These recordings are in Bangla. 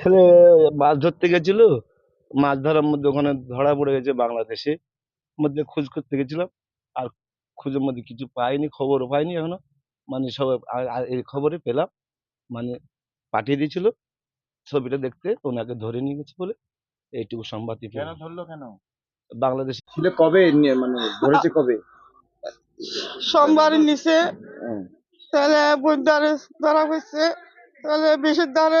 ছেলে মাছ ধরতে গেছিল। মাছ ধরার মধ্যে ওখানে ধরা পড়ে গেছে বাংলাদেশে। মধ্যে খোঁজ করতে গেছিলাম। আর খোঁজের মধ্যে কিছু পাইনি খবরও পাইনি এখনও। মানে সব এই খবরে পেলাম। মানে পাঠিয়ে দিয়েছিল ছবিটা দেখতে ওনাকে ধরে নিয়ে গেছে বলে। এইটুকু সংবাদই কেন ধরলো কেন? বাংলাদেশ ছিল কবে নিয়ে মানে ধরেছে কবে? সোমবার নিচে হুম। তাহলে বুধবারে ধরা হয়েছে। তাহলে বিশের দ্বারে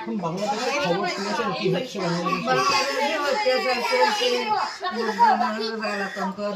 যায় বাংলাদেশের খবর শুনেছেন কি হচ্ছে করে